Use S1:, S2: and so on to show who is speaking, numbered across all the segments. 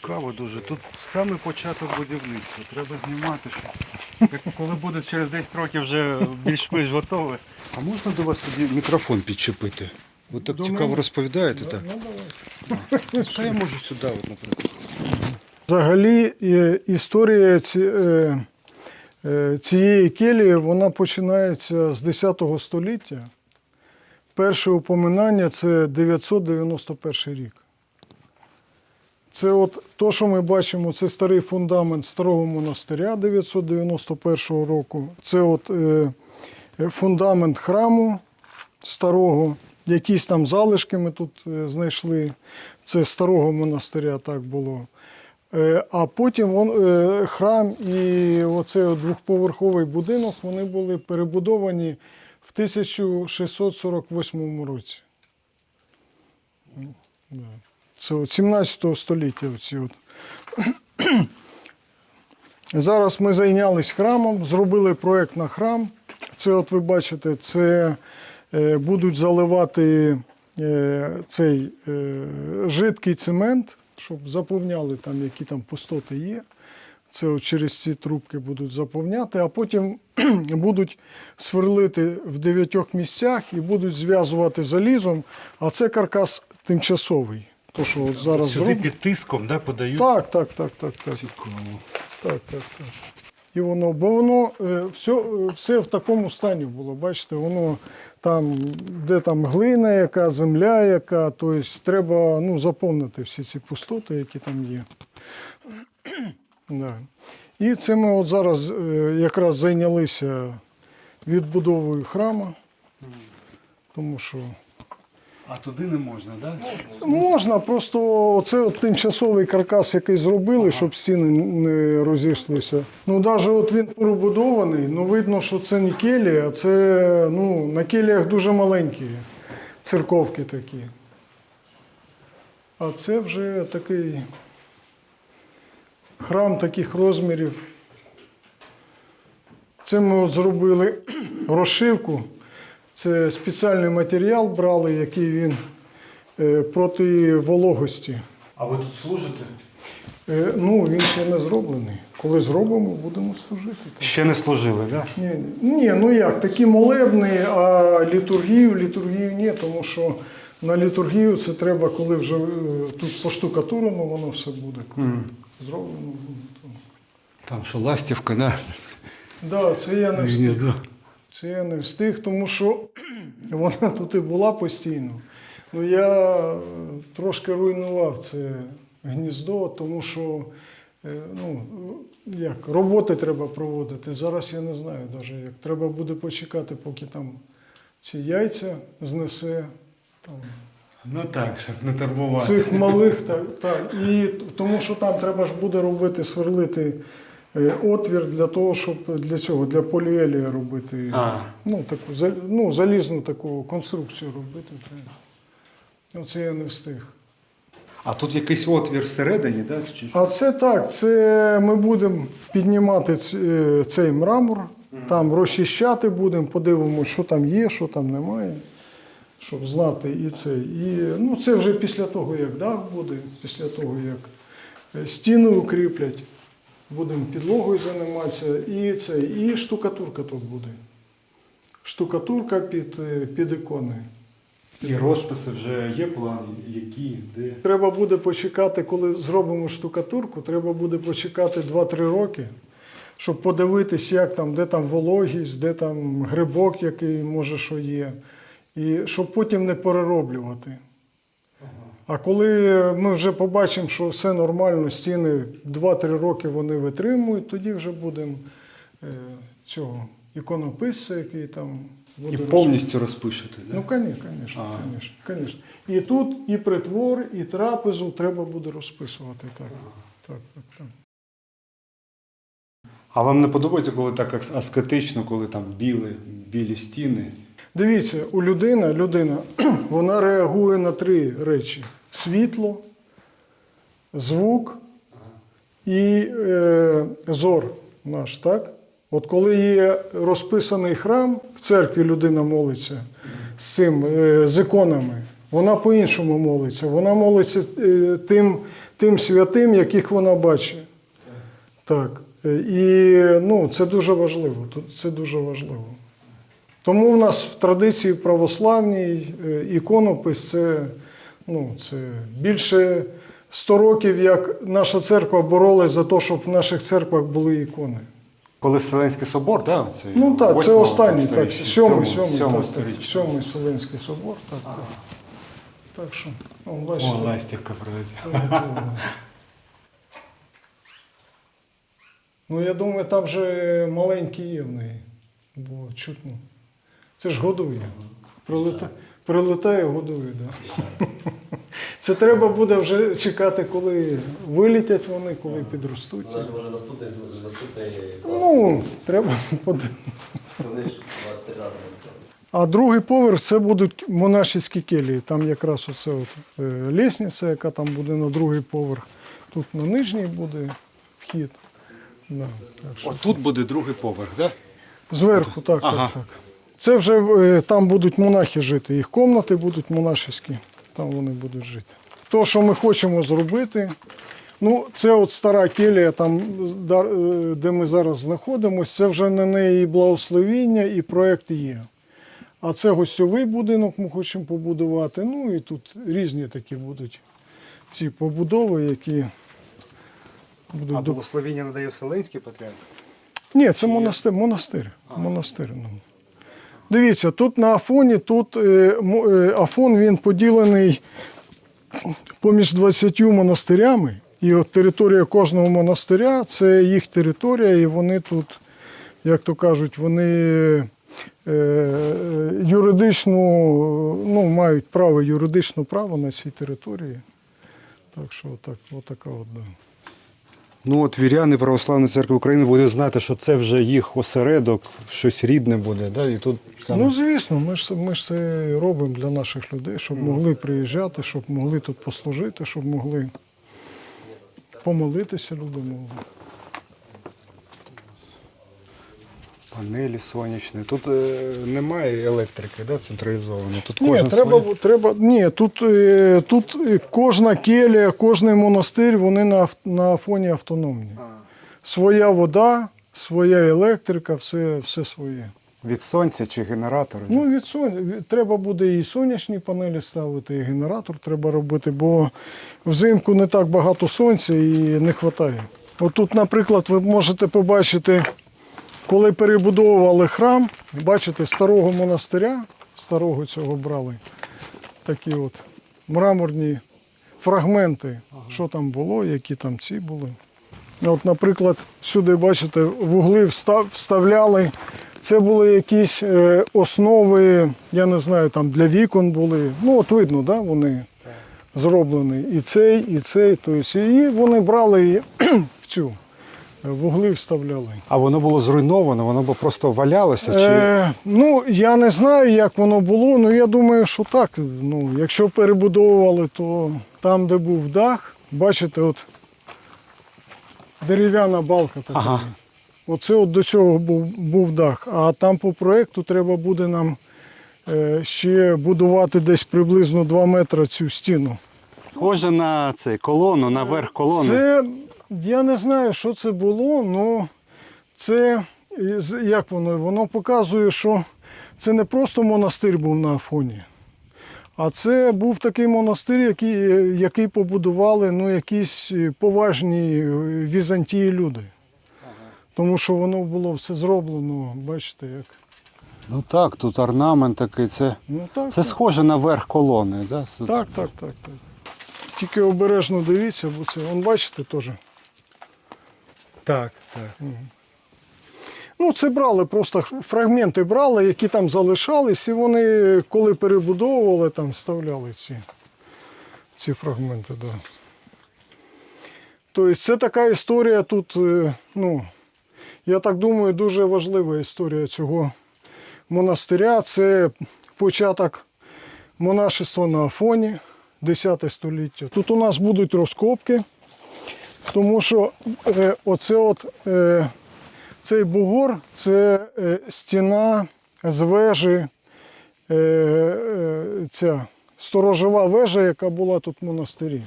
S1: Цікаво дуже. Тут саме початок будівництва. Треба знімати щось. Коли буде через 10 років вже більш-менш готове. А можна до вас тоді мікрофон підчепити? Ви так
S2: До
S1: цікаво
S2: мене?
S1: розповідаєте, так?
S2: Ну, давай.
S1: Та я можу сюди, от, наприклад.
S2: Взагалі е, історія е, е, цієї келії вона починається з 10 століття. Перше упоминання це 991 рік. Це от то, що ми бачимо, це старий фундамент старого монастиря 991 року. Це от е, е, фундамент храму старого. Якісь там залишки ми тут е, знайшли. Це старого монастиря так було. Е, А потім вон, е, храм і оцей двохповерховий будинок вони були перебудовані в 1648 році. Це от 17 століття. Оці от. Зараз ми зайнялись храмом, зробили проєкт на храм. Це, от ви бачите, це е, будуть заливати е, цей е, жидкий цемент, щоб заповняли там, які там пустоти є. Це от через ці трубки будуть заповняти, а потім будуть сверлити в дев'ятьох місцях і будуть зв'язувати залізом, а це каркас тимчасовий. То, що от зараз
S1: Сюди
S2: зроб...
S1: під тиском да, подають.
S2: Так, так, так, так, так.
S1: Цікаво.
S2: Так, так, так. І воно, бо воно е, все, все в такому стані було. Бачите, воно там, де там глина, яка, земля, яка, тобто треба ну, заповнити всі ці пустоти, які там є. да. І це ми от зараз е, якраз зайнялися відбудовою храму, тому що
S1: А туди не можна, так? Да?
S2: Можна, просто оце от тимчасовий каркас, який зробили, щоб стіни не розійшлися. Ну, навіть от він перебудований, ну видно, що це не келія, а це ну, на келіях дуже маленькі церковки такі. А це вже такий храм таких розмірів. Це ми от зробили розшивку. Це спеціальний матеріал брали, який він е, проти вологості.
S1: А ви тут служите?
S2: Е, Ну, він ще не зроблений. Коли зробимо, будемо служити.
S1: Ще не служили, так? Да?
S2: Ні, ні, ну як, такі молебні, а літургію, літургію ні, тому що на літургію це треба, коли вже е, тут поштукатурено, воно все буде. Коли Зроблено буде.
S1: Там що ластівка, да?
S2: Да, це я не. Це я не встиг, тому що вона тут і була постійно. Ну я трошки руйнував це гніздо, тому що е, ну, як, роботи треба проводити. Зараз я не знаю навіть як. Треба буде почекати, поки там ці яйця знесе. Там,
S1: Ну так, щоб не турбувати.
S2: цих малих, так, так. І тому що там треба ж буде робити, сверлити отвір для того, щоб для цього, для поліелія робити.
S1: А.
S2: Ну, таку, ну, залізну таку конструкцію робити. Оце я не встиг.
S1: А тут якийсь отвір всередині, так? Да? Чи...
S2: А це так, це ми будемо піднімати е, цей мрамор, там розчищати будемо, подивимося, що там є, що там немає, щоб знати і це. І, ну, це вже після того, як дах буде, після того, як е, стіни укріплять, будемо підлогою займатися, і це, і штукатурка тут буде. Штукатурка під, е, під ікони.
S1: І розписи вже є план, які, де.
S2: Треба буде почекати, коли зробимо штукатурку, треба буде почекати 2-3 роки, щоб подивитись, як там, де там вологість, де там грибок, який може що є, і щоб потім не перероблювати. А коли ми вже побачимо, що все нормально, стіни 2-3 роки вони витримують, тоді вже будемо е, цього іконописця, який там
S1: І повністю розпишете, так?
S2: Ну, конечно, конечно. І тут і притвор, і трапезу треба буде розписувати. Так, так, так, так.
S1: А вам не подобається, коли так ас- аскетично, коли там білі, білі стіни?
S2: Дивіться, у людина, людина, вона реагує на три речі: світло, звук і е, зор наш, так? От коли є розписаний храм, в церкві людина молиться з цим, е, з іконами, Вона по-іншому молиться. Вона молиться е, тим, тим святим, яких вона бачить. Так. Е, І ну, це дуже важливо. Це дуже важливо. Тому в нас в традиції православній е, іконопис це, ну, це більше 100 років, як наша церква боролась за те, щоб в наших церквах були ікони.
S1: Коли Вселенський собор, да? Це
S2: Ну так, це останній, так, сьомий, сьомий, так, так, сьомий Вселенський собор. Так, так. так що, ну, бачите.
S1: О, ластівка.
S2: Ну, я думаю, там же маленький є в неї, бо чутно. Це ж годує. Прилетає, прилетає годує, да. Це треба буде вже чекати, коли вилітять вони, коли підростуть.
S3: Вона ж може наступний наступний
S2: Ну, треба подивитися.
S3: Вони ж 23 рази не
S2: А другий поверх це будуть монашеські келії. Там якраз оце от, е, лісниця, яка там буде на другий поверх. Тут на нижній буде вхід. Да, так що.
S1: Отут буде другий поверх, так?
S2: Зверху, так,
S1: Ага.
S2: так, так. Це вже е, там будуть монахи жити. Їх кімнати будуть монашеські, там вони будуть жити. То, що ми хочемо зробити, ну, це от стара келія, там, е, де ми зараз знаходимося, це вже на неї і благословіння, і проєкт є. А це гостьовий будинок ми хочемо побудувати. Ну і тут різні такі будуть ці побудови, які будуть
S1: А благословіння надає Вселенський патріарх?
S2: ні, це монастир. Монастир. монастир ну. Дивіться, тут на Афоні, тут е, е, Афон він поділений поміж 20 монастирями. І от територія кожного монастиря це їх територія, і вони тут, як то кажуть, вони е, юридичну, ну, мають право, юридичне право на цій території. Так що отак, отака от.
S1: Ну от віряни Православної церкви України будуть знати, що це вже їх осередок, щось рідне буде. Да? І тут саме...
S2: Ну, звісно, ми ж, ми ж це робимо для наших людей, щоб могли приїжджати, щоб могли тут послужити, щоб могли помолитися люди могли.
S1: Панелі сонячні. Тут е, немає електрики, да, централізовано. Тут
S2: Ні, треба,
S1: своє.
S2: треба, ні, тут, е, тут е, кожна келія, кожний монастир, вони на, на фоні автономні. Своя вода, своя електрика, все, все своє.
S1: Від сонця чи генератори.
S2: Ну, від сон... від- треба буде і сонячні панелі ставити, і генератор треба робити, бо взимку не так багато сонця і не вистачає. Отут, наприклад, ви можете побачити, коли перебудовували храм, бачите, старого монастиря, старого цього брали, такі от мраморні фрагменти, що там було, які там ці були. От, наприклад, сюди, бачите, вугли встав- вставляли. Це були якісь е, основи, я не знаю, там для вікон були. Ну, от видно, да, вони зроблені. І цей, і цей. Тобто, і вони брали в цю вугли вставляли.
S1: А воно було зруйновано, воно б просто валялося. Чи...
S2: Е, ну, я не знаю, як воно було, але я думаю, що так. Ну, якщо перебудовували, то там, де був дах, бачите, от дерев'яна балка така.
S1: Ага.
S2: Оце от до цього був, був дах. А там по проєкту треба буде нам е, ще будувати десь приблизно 2 метри цю стіну.
S1: Схоже на цей колону, на верх колони.
S2: Це я не знаю, що це було, але це як воно? Воно показує, що це не просто монастир був на Афоні, а це був такий монастир, який, який побудували ну, якісь поважні Візантії люди. Тому що воно було все зроблено, бачите, як.
S1: Ну так, тут орнамент такий. Це,
S2: Ну, так,
S1: це
S2: так.
S1: схоже на верх колони. Да?
S2: Так, так, так, так. Тільки обережно дивіться, бо це, он бачите теж.
S1: Так, так.
S2: Ну, це брали, просто фрагменти брали, які там залишались, і вони, коли перебудовували, там вставляли ці, ці фрагменти. Да. Тобто це така історія тут, е, ну, я так думаю, дуже важлива історія цього монастиря. Це початок монашества на Афоні, 10 століття. Тут у нас будуть розкопки, тому що е, оце от. Е, цей бугор це е, стіна з вежі, е, е, ця, сторожова вежа, яка була тут в монастирі.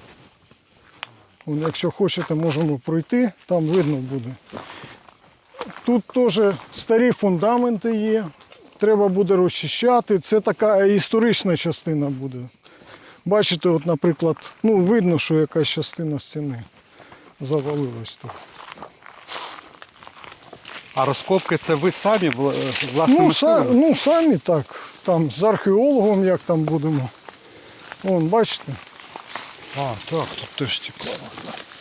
S2: Вон, якщо хочете, можемо пройти, там видно буде. Тут теж старі фундаменти є, треба буде розчищати. Це така історична частина буде. Бачите, от, наприклад, ну, видно, що якась частина стіни завалилась тут.
S1: А розкопки це ви самі вла- власними
S2: Ну, са,
S1: силами?
S2: ну, самі так. Там з археологом, як там будемо. Вон, бачите?
S1: А, так, тут теж цікаво.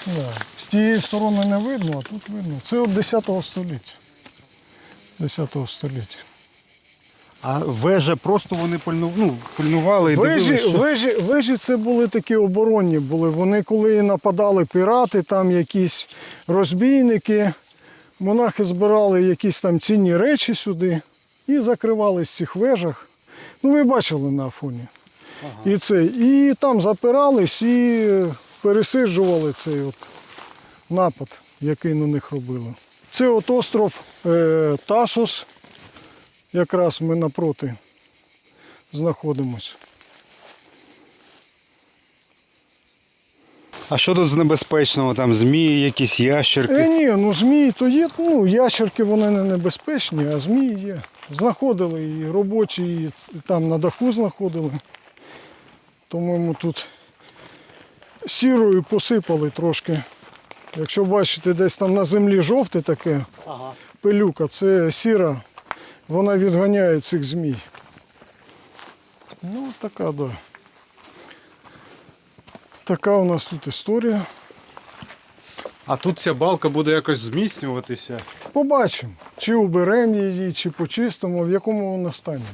S2: Да. З тієї сторони не видно, а тут видно. Це от 10 століття. 10 століття.
S1: А вежа просто вони пильну, ну, пильнували і
S2: Вежі,
S1: дивилися,
S2: вежі, вежі це були такі оборонні були. Вони коли нападали пірати, там якісь розбійники, монахи збирали якісь там цінні речі сюди і закривали в цих вежах. Ну, ви бачили на фоні. І, це, і там запирались і пересиджували цей от напад, який на них робили. Це от остров е, Тасос, якраз ми напроти знаходимося.
S1: А що тут з небезпечного? Там змії, якісь ящерки?
S2: Е, ні, ну змії то є, ну ящерки вони не небезпечні, а змії є. Знаходили і робочі, і там на даху знаходили. Тому ми тут сірою посипали трошки. Якщо бачите, десь там на землі жовте таке, пилюка, це сіра, вона відганяє цих змій. Ну, така, да. Така у нас тут історія.
S1: А тут ця балка буде якось зміцнюватися.
S2: Побачимо, чи уберемо її, чи почистимо, в якому вона стані.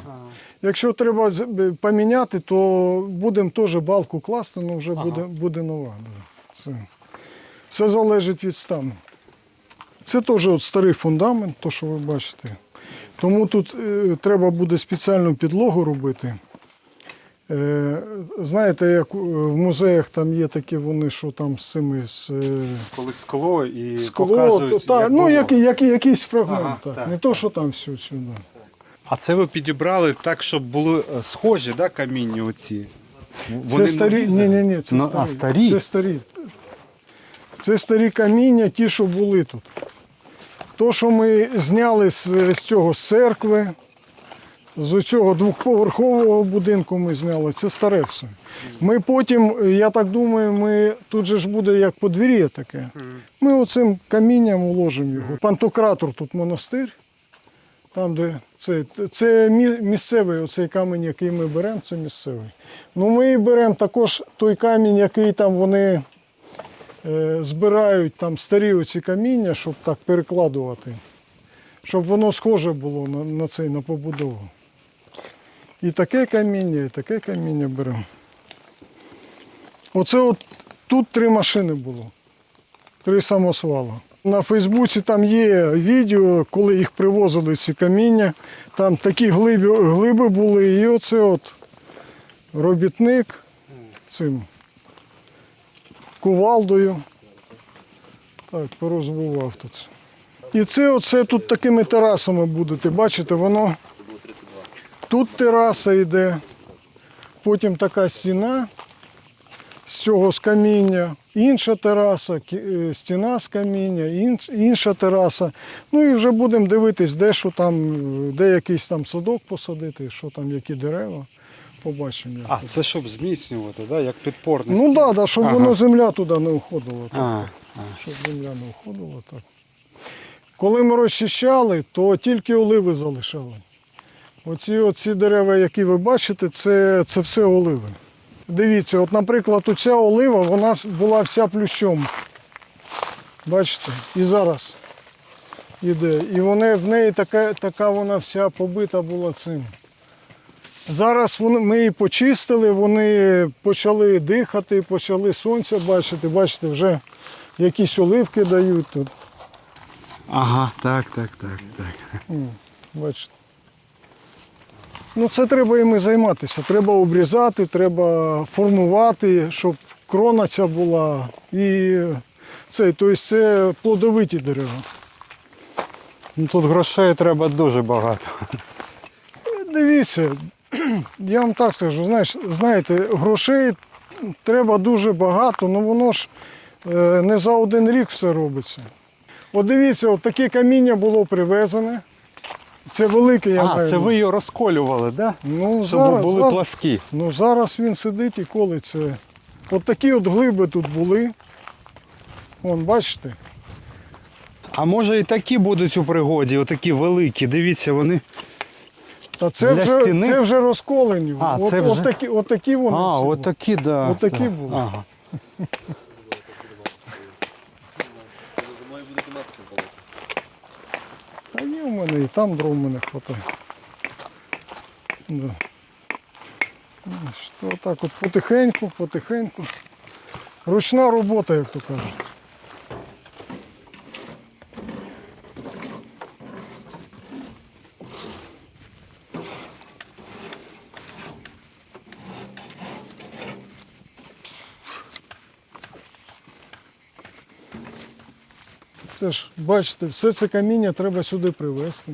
S2: Якщо треба поміняти, то будемо теж балку класти, але вже буде, буде нова. Це. Все залежить від стану. Це теж от старий фундамент, то, що ви бачите. Тому тут е, треба буде спеціальну підлогу робити. Е, знаєте, як е, в музеях там є такі вони, що там з цими з. е,
S1: Коли скло і
S2: Скло,
S1: показують,
S2: та,
S1: як
S2: ну,
S1: було.
S2: як, як, якийсь фрагмент.
S1: Ага,
S2: так.
S1: так,
S2: Не то, що там все сюди.
S1: А це ви підібрали так, щоб були схожі, да, каміння оці?
S2: це старі. Ні, ні, ні, це
S1: Ну,
S2: старі.
S1: а, старі?
S2: Це старі. Це старі каміння, ті, що були тут. То, що ми зняли з, цього з церкви, з цього двохповерхового будинку ми зняли, це старе все. Ми потім, я так думаю, ми тут же ж буде як подвір'я таке. Ми оцим камінням уложимо його. Пантократор тут монастир. Там, де це, це місцевий оцей камінь, який ми беремо, це місцевий. Ну, ми беремо також той камінь, який там вони збирають там старі оці каміння, щоб так перекладувати, щоб воно схоже було на, на цей, на побудову. І таке каміння, і таке каміння беремо. Оце от тут три машини було. Три самосвала. На Фейсбуці там є відео, коли їх привозили ці каміння. Там такі глиби, глиби були. І оце от робітник цим кувалдою. Так, порозбивав тут. І це оце тут такими терасами будете. Бачите, воно тут тераса йде, потім така стіна з цього з каміння, інша тераса, е, стіна з каміння, інша тераса. Ну і вже будемо дивитись, де що там, де якийсь там садок посадити, що там, які дерева. Побачимо. як.
S1: А, це щоб зміцнювати, да? як підпорне.
S2: Ну так, да, да, щоб
S1: Ага.
S2: воно земля туди не уходила. так.
S1: А,
S2: Щоб земля не уходила так. Коли ми розчищали, то тільки оливи залишали. Оці, оці дерева, які ви бачите, це, це все оливи. Дивіться, от, наприклад, оця олива, вона була вся плющом. Бачите? І зараз іде. І вони, в неї така, така вона вся побита була цим. Зараз вони, ми її почистили, вони почали дихати, почали сонце бачити. Бачите, вже якісь оливки дають тут.
S1: Ага, так, так, так, так.
S2: Бачите. Ну це треба іми займатися. Треба обрізати, треба формувати, щоб крона ця була. І це, тобто це плодовиті дерева.
S1: Ну тут грошей треба дуже багато.
S2: Дивіться, я вам так скажу, знаєш, знаєте, грошей треба дуже багато, але воно ж е, не за один рік все робиться. От дивіться, от таке каміння було привезене. Це велике, я маю.
S1: А, це ви його розколювали, да?
S2: Ну,
S1: Щоб
S2: зараз,
S1: були
S2: зараз,
S1: пласкі.
S2: ну, зараз він сидить і колиться. От такі от глиби тут були. Вон, бачите?
S1: А може і такі будуть у пригоді, отакі великі. Дивіться, вони.
S2: Та це
S1: Для
S2: вже,
S1: стіни?
S2: це вже розколені.
S1: А,
S2: от,
S1: це вже-
S2: такі, от такі вони.
S1: А,
S2: всі
S1: отакі, да.
S2: Отакі
S1: да.
S2: були.
S1: Ага.
S2: Та є в мене і там дров мене хватає. Да. Що так от потихеньку, потихеньку. Ручна робота, як то кажуть. Це ж, бачите, все це каміння треба сюди привезти.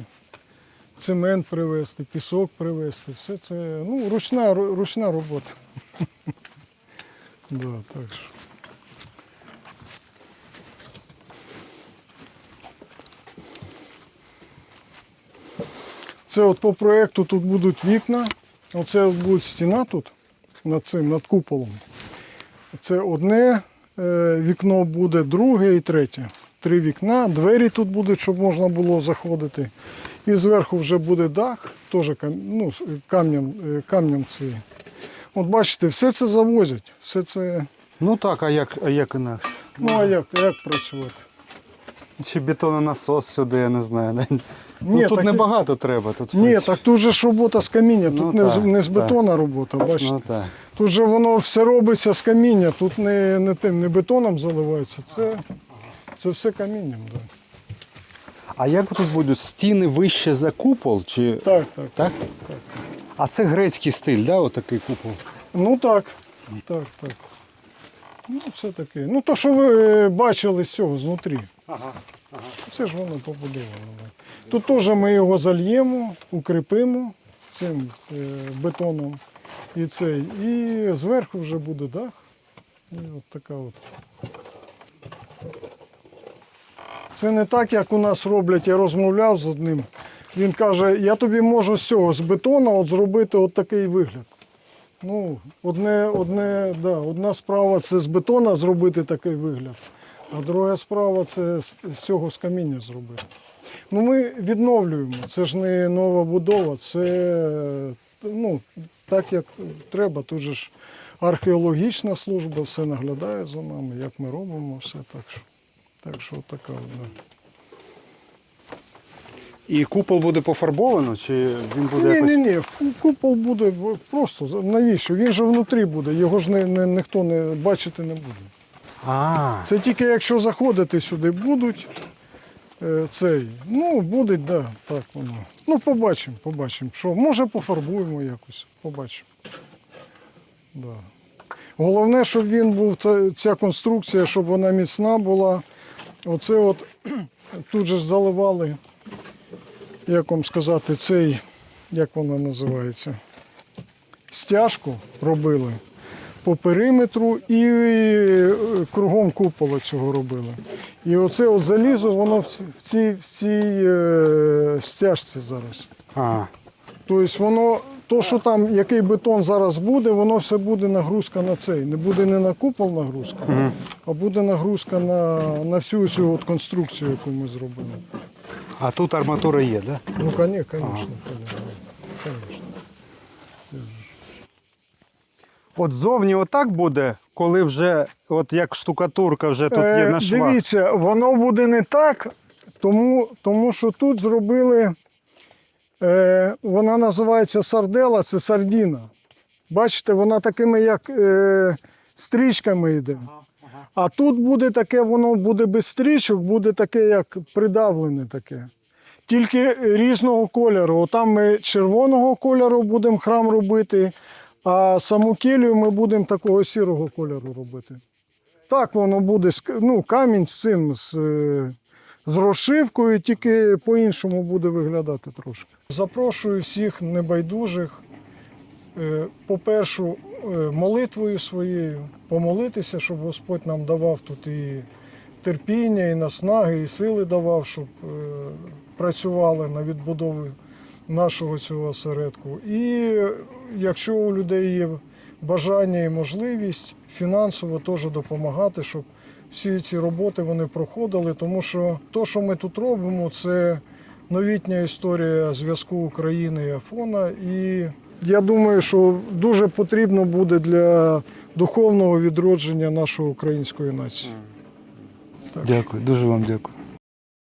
S2: Цемент привезти, пісок привезти. Все це ну, ручна, ручна робота. Да, так що. Це от по проєкту тут будуть вікна. Оце от буде стіна тут над цим, над куполом. Це одне е, вікно буде, друге і третє. Три вікна, двері тут будуть, щоб можна було заходити. І зверху вже буде дах, теж ну, з камнем, е, камнем. От бачите, все це завозять. Все це.
S1: Ну так, а як, а як інакше?
S2: Ну а як, як працювати?
S1: Чи бетононасос сюди, я не знаю.
S2: Ні,
S1: ну, тут
S2: так-
S1: небагато треба. Тут,
S2: Ні, так тут же ж робота з каміння,
S1: Ну,
S2: тут не, з-
S1: так,
S2: не з
S1: так.
S2: робота, бачите.
S1: Ну, так.
S2: Тут же воно все робиться з каміння, тут не, не тим, не бетоном заливається, це, це все камінням. Да.
S1: А як тут будуть стіни вище за купол? Чи...
S2: Так, так.
S1: Так? А це грецький стиль, да, отакий купол?
S2: Ну так, так, так. Ну, це таке. Ну, то, що ви е, бачили з цього знутрі.
S1: Ага.
S2: Це ж воно побудовано. Тут теж ми його зальємо, укріпимо цим е, бетоном. І цей. І зверху вже буде дах. І от така от. Це не так, як у нас роблять. Я розмовляв з одним. Він каже, я тобі можу з цього, з бетона от зробити от такий вигляд. Ну, одне, одне, да, одна справа це з бетона зробити такий вигляд, а друга справа це з цього з каміння зробити. Ну, ми відновлюємо. Це ж не нова будова, це ну, так, як треба. Тут же ж археологічна служба все наглядає за нами, як ми робимо все. Так що, так що така. Да.
S1: І купол буде пофарбовано, чи він буде
S2: Ні,
S1: якось.
S2: ні, ні, купол буде просто. Навіщо? Він же внутрі буде, його ж не, не, ніхто не бачити не буде.
S1: А,
S2: Це тільки якщо заходити сюди будуть, е, цей, ну, буде, да, так воно. Ну, побачимо, побачимо. Що, може пофарбуємо якось, побачимо. Да. Головне, щоб він був, ця конструкція, щоб вона міцна була. Оце от тут же ж заливали, як вам сказати, цей, як вона називається, стяжку робили по периметру і е, кругом купола цього робили. І оце от залізо, воно в ці- в цій, в цій е, стяжці зараз.
S1: а.
S2: Тобто воно, то, що там, який бетон зараз буде, воно все буде нагрузка на цей. Не буде не на купол нагрузка, а буде нагрузка на, на всю цю от конструкцію, яку ми зробили.
S1: а тут арматура є, так? Да?
S2: Ну, звісно, звісно. Звісно.
S1: От зовні отак буде, коли вже, от як штукатурка вже тут є
S2: Е,
S1: на швах.
S2: Дивіться, воно буде не так, тому, тому що тут зробили, е, вона називається сардела, це сардіна. Бачите, вона такими як е, стрічками йде. А тут буде таке, воно буде без стрічок, буде таке, як придавлене таке. Тільки різного кольору. Отам ми червоного кольору будемо храм робити, а саму келію ми будемо такого сірого кольору робити. Так воно буде ну, камінь з цим, з, е, з розшивкою, тільки по-іншому буде виглядати трошки. Запрошую всіх небайдужих е, по-перше, молитвою своєю, помолитися, щоб Господь нам давав тут і терпіння, і наснаги, і сили давав, щоб е, працювали на відбудову нашого цього осередку. І якщо у людей є бажання і можливість фінансово теж допомагати, щоб всі ці роботи вони проходили, тому що то, що ми тут робимо, це новітня історія зв'язку України і Афона. І я думаю, що дуже потрібно буде для духовного відродження нашої української нації.
S1: Дякую, дуже вам дякую.